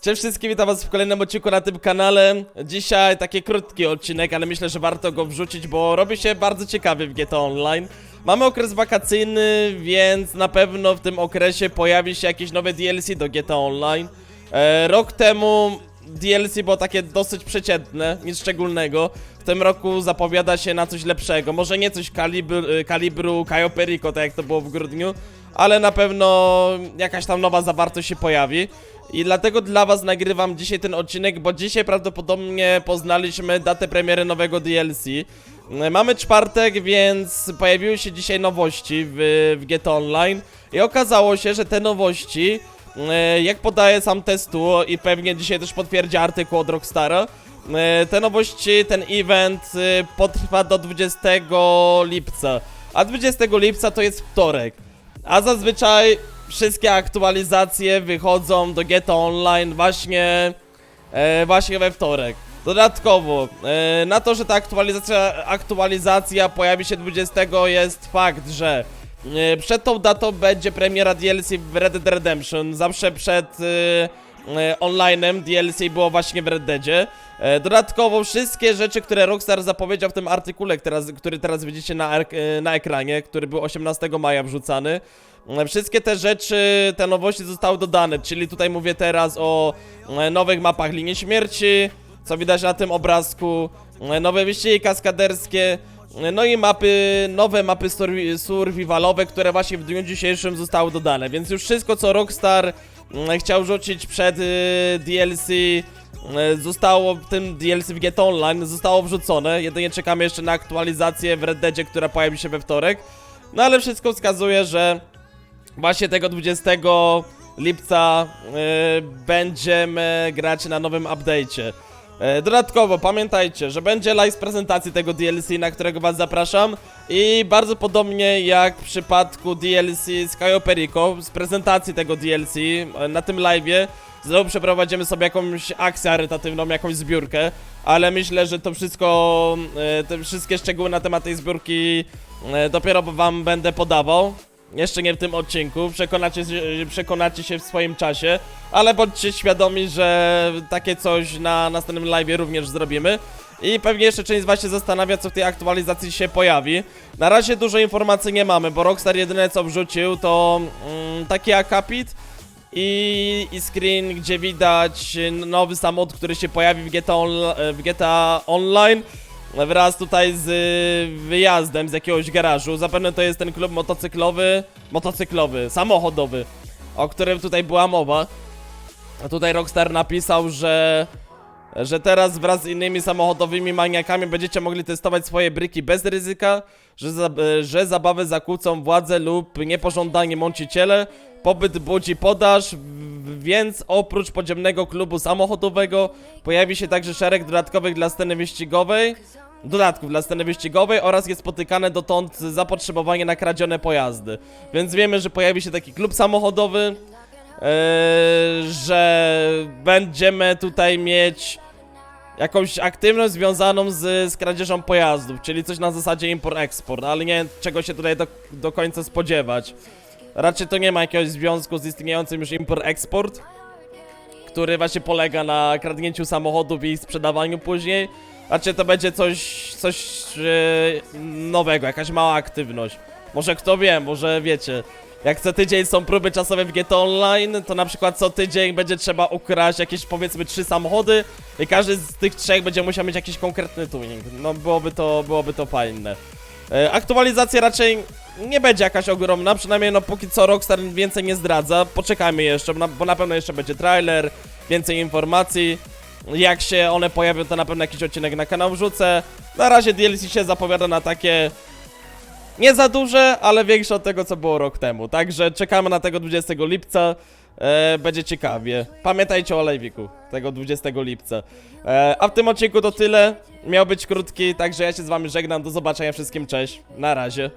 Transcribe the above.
Cześć wszystkim, witam was w kolejnym odcinku na tym kanale. Dzisiaj taki krótki odcinek, ale myślę, że warto go wrzucić, bo robi się bardzo ciekawie w GTA Online. Mamy okres wakacyjny, więc na pewno w tym okresie pojawi się jakieś nowe DLC do GTA Online. E, rok temu DLC było takie dosyć przeciętne, nic szczególnego. Tym roku zapowiada się na coś lepszego. Może nie coś kalibru, kalibru Cayo Perico, tak jak to było w grudniu, ale na pewno jakaś tam nowa zawartość się pojawi. I dlatego dla was nagrywam dzisiaj ten odcinek, bo dzisiaj prawdopodobnie poznaliśmy datę premiery nowego DLC. E, Mamy czwartek, więc pojawiły się dzisiaj nowości w, w GTA Online i okazało się, że te nowości, e, jak podaje sam testu i pewnie dzisiaj też potwierdzi artykuł od Rockstara, te nowości, ten event e, potrwa do 20 lipca, a 20 lipca to jest wtorek. A zazwyczaj wszystkie aktualizacje wychodzą do GTA Online właśnie, e, właśnie we wtorek. Dodatkowo, e, na to, że ta aktualizacja, aktualizacja pojawi się 20 jest fakt, że e, przed tą datą będzie premiera DLC w Red Dead Redemption. Zawsze przed e, onlinem DLC było właśnie w Red Deadzie. E, Dodatkowo wszystkie rzeczy, które Rockstar zapowiedział w tym artykule, który teraz widzicie na, e, na ekranie, który był 18 maja wrzucany, Wszystkie te rzeczy, te nowości zostały dodane, czyli tutaj mówię teraz o nowych mapach linii śmierci, co widać na tym obrazku, nowe wyścigi kaskaderskie, no i mapy, nowe mapy survi- survivalowe, które właśnie w dniu dzisiejszym zostały dodane, więc już wszystko co Rockstar chciał rzucić przed y, DLC e, zostało w tym DLC w GTA Online, zostało wrzucone, jedynie czekamy jeszcze na aktualizację w Red Deadzie, która pojawi się we wtorek, no ale wszystko wskazuje, że Właśnie tego 20 lipca y, będziemy grać na nowym update'cie. E, Dodatkowo pamiętajcie, że będzie live z prezentacji tego DLC, na którego was zapraszam i bardzo podobnie jak w przypadku DLC z z prezentacji tego DLC e, na tym live'ie znowu przeprowadzimy sobie jakąś akcję charytatywną, jakąś zbiórkę, ale myślę, że to wszystko, e, te wszystkie szczegóły na temat tej zbiórki dopiero wam będę podawał. Jeszcze nie w tym odcinku, przekonacie, przekonacie się w swoim czasie, ale bądźcie świadomi, że takie coś na następnym live również zrobimy. I pewnie jeszcze część z was się zastanawia, co w tej aktualizacji się pojawi. Na razie dużo informacji nie mamy, bo Rockstar jedyne co wrzucił to mm, taki akapit i, i screen, gdzie widać nowy samochód, który się pojawi w GTA, w GTA Online wraz tutaj z y, wyjazdem z jakiegoś garażu. Zapewne to jest ten klub motocyklowy, motocyklowy, samochodowy, o którym tutaj była mowa. A tutaj Rockstar napisał, że że teraz wraz z innymi samochodowymi maniakami będziecie mogli testować swoje bryki bez ryzyka, że, za, e, że zabawy zakłócą władze lub niepożądani mąciciele, pobyt budzi podaż, więc oprócz podziemnego klubu samochodowego pojawi się także szereg dodatkowych dla sceny wyścigowej, dodatków dla sceny wyścigowej oraz jest spotykane dotąd zapotrzebowanie na kradzione pojazdy. Więc wiemy, że pojawi się taki klub samochodowy, Eee, że będziemy tutaj mieć jakąś aktywność związaną z, z kradzieżą pojazdów, czyli coś na zasadzie import-export, ale nie czego się tutaj do, do końca spodziewać. Raczej to nie ma jakiegoś związku z istniejącym już import-export, który właśnie polega na kradnięciu samochodów i sprzedawaniu później. Raczej to będzie coś, coś e, nowego, jakaś mała aktywność. Może kto wie, może wiecie. Jak co tydzień są próby czasowe w GTA Online, to na przykład co tydzień będzie trzeba ukraść jakieś powiedzmy trzy samochody i każdy z tych trzech będzie musiał mieć jakiś konkretny tuning. No byłoby to, byłoby to fajne. E, aktualizacja raczej nie będzie jakaś ogromna, przynajmniej no póki co Rockstar więcej nie zdradza. Poczekajmy jeszcze, bo na, bo na pewno jeszcze będzie trailer, więcej informacji. Jak się one pojawią, to na pewno jakiś odcinek na kanał wrzucę. Na razie DLC się zapowiada na takie nie za duże, ale większe od tego, co było rok temu. Także czekamy na tego 20 lipca. E, będzie ciekawie. Pamiętajcie o live'iku tego 20 lipca. E, a w tym odcinku to tyle. Miał być krótki, także ja się z wami żegnam. Do zobaczenia wszystkim. Cześć. Na razie.